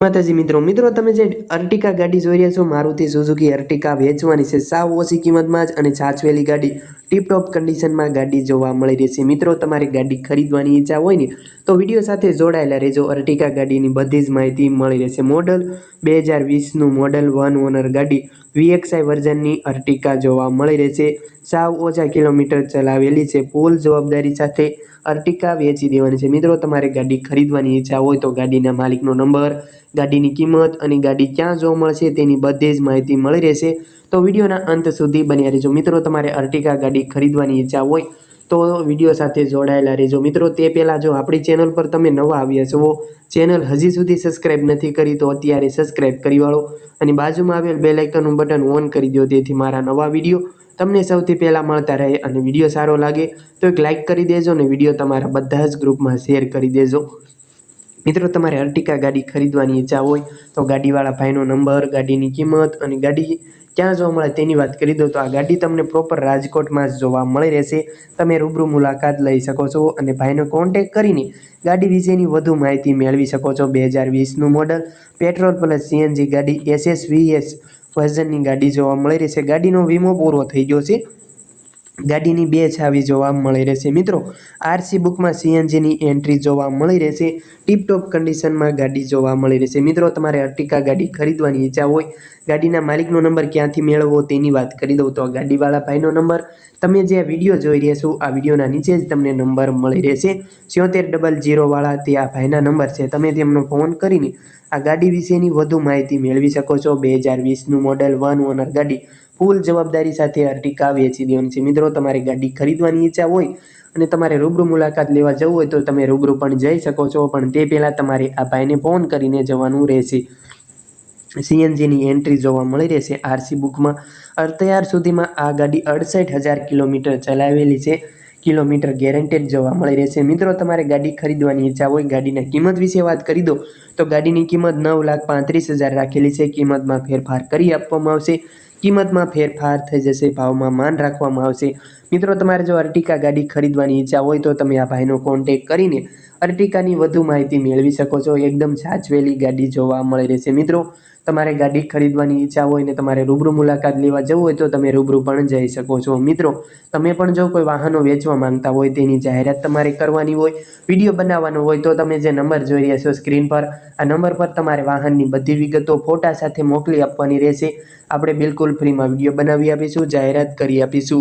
માતાજી, મિત્રો મિત્રો, તમે જે અર્ટિકા ગાડી જોઈ રહ્યા છો, મારુતિ સુઝુકી અર્ટિકા વેચવાની છે. સાવ ઓછી કિંમતમાં જ અને છાછવેલી ગાડી, ટીપટોપ કન્ડિશનમાં ગાડી જોવા મળી રહેશે મિત્રો, તમારી ગાડી ખરીદવાની ઈચ્છા હોય ને તો વીડિયો સાથે જોડાયેલા રહેજો. અર્ટિકા ગાડીની બધી જ માહિતી મળી રહેશે. મોડલ બે હજાર વીસનું મોડલ વન ઓનર ગાડી વીએક્સઆઈ વર્ઝનની અર્ટિકા જોવા મળી રહેશે. સાવ ઓછા કિલોમીટર ચલાવેલી છે. ફૂલ જવાબદારી સાથે અર્ટિકા વેચી દેવાની છે. મિત્રો, તમારે ગાડી ખરીદવાની ઈચ્છા હોય તો ગાડીના માલિકનો નંબર, ગાડીની કિંમત અને ગાડી ક્યાં જોવા મળશે તેની બધી જ માહિતી મળી રહેશે. તો વિડીયોના અંત સુધી બન્યા રહેજો. મિત્રો, તમારે અર્ટિકા ગાડી ખરીદવાની ઈચ્છા હોય તો વીડિયો સાથે જોડાયેલા રહેજો. મિત્રો, તે પહેલાં જો આપણી ચેનલ પર તમે નવા આવ્યા છો ચેનલ હજી સુધી સબસ્ક્રાઈબ નથી કરી, તો અત્યારે સબસ્ક્રાઈબ કરી વાળો અને બાજુમાં આવેલ બે લાઇકનનું બટન ઓન કરી દો તેથી મારા નવા વીડિયો તમને સૌથી પહેલાં મળતા રહે અને વીડિયો સારો લાગે, તો એક લાઇક કરી દેજો અને વીડિયો તમારા બધા જ ગ્રુપમાં શેર કરી દેજો. મિત્રો, તમારે અર્ટિકા ગાડી ખરીદવાની ઈચ્છા હોય, તો ગાડીવાળા ભાઈનો નંબર, ગાડીની કિંમત અને ગાડી ક્યાં જોવા મળે તેની વાત કરી દો. તો આ ગાડી તમને પ્રોપર રાજકોટમાં જ જોવા મળી રહેશે. તમે રૂબરૂ મુલાકાત લઈ શકો છો અને ભાઈનો કોન્ટેક કરીને ગાડી વિશેની વધુ માહિતી મેળવી શકો છો. બે હજાર વીસનું મોડલ પેટ્રોલ પ્લસ સીએનજી ગાડી એસએસવીએસ વર્ઝનની ગાડી જોવા મળી રહેશે. ગાડીનો વીમો પૂરો થઈ ગયો છે. ગાડીની બે છાવી જોવા મળી રહેશે. મિત્રો આરસી બુકમાં સીએનજીની એન્ટ્રી જોવા મળી રહેશે. ટીપટોપ કન્ડિશનમાં ગાડી જોવા મળી રહેશે. મિત્રો, તમારે અર્ટિકા ગાડી ખરીદવાની ઈચ્છા હોય, ગાડીના માલિકનો નંબર ક્યાંથી મેળવવો તેની વાત કરી દઉં તો ગાડીવાળા ભાઈનો નંબર તમે જે વીડિયો જોઈ રહ્યા છો, આ વિડીયોના નીચે જ તમને નંબર મળી રહેશે. સિત્તેર ડબલ જીરોવાળા તે આ ભાઈના નંબર છે. તમે તેમનો ફોન કરીને આ ગાડી વિશેની વધુ માહિતી મેળવી શકો છો. બે હજાર વીસનું મોડેલ વન ઓનર ગાડી ફૂલ જવાબદારી સાથે અર્ટિકા વેચી દેવાની છે. મિત્રો, તમારી ગાડી ખરીદવાની ઈચ્છા હોય અને તમારે રૂબરૂ મુલાકાત લેવા જવું હોય તો તમે રૂબરૂ પણ જઈ શકો છો. પણ તે પહેલાં તમારે આ ભાઈને ફોન કરીને જવાનું રહેશે. સીએનજીની એન્ટ્રી જોવા મળી રહેશે આરસી બુકમાં અત્યાર સુધીમાં આ ગાડી અડસઠ હજાર કિલોમીટર ચલાવેલી છે. કિલોમીટર ગેરંટેડ જોવા મળી રહેશે મિત્રો, તમારે ગાડી ખરીદવાની ઈચ્છા હોય, ગાડીના કિંમત વિશે વાત કરી દો, તો ગાડીની કિંમત નવ લાખ પાંત્રીસ હજાર રાખેલી છે. કિંમતમાં ફેરફાર કરી આપવામાં આવશે. કિંમતમાં ફેરફાર થઈ જશે, ભાવમાં માન રાખવામાં આવશે. મિત્રો, તમારે જો અર્ટિકા ગાડી ખરીદવાની ઈચ્છા હોય, તો તમે આ ભાઈનો કોન્ટેક કરીને અર્ટિકાની વધુ માહિતી મેળવી શકો છો. એકદમ સાચવેલી ગાડી જોવા મળી રહેશે મિત્રો તમારે ગાડી ખરીદવાની ઈચ્છા હોય ને તમારે રૂબરૂ મુલાકાત લેવા જવું હોય તો તમે રૂબરૂ પણ જઈ શકો છો. મિત્રો, તમે પણ જો કોઈ વાહનો વેચવા માંગતા હોય, તેની જાહેરાત તમારે કરવાની હોય, વીડિયો બનાવવાનો હોય, તો તમે જે નંબર જોઈ રહ્યા છો સ્ક્રીન પર, આ નંબર પર તમારે વાહનની બધી વિગતો ફોટા સાથે મોકલી આપવાની રહેશે. આપણે બિલકુલ ફ્રીમાં વીડિયો બનાવી આપીશું, જાહેરાત કરી આપીશું.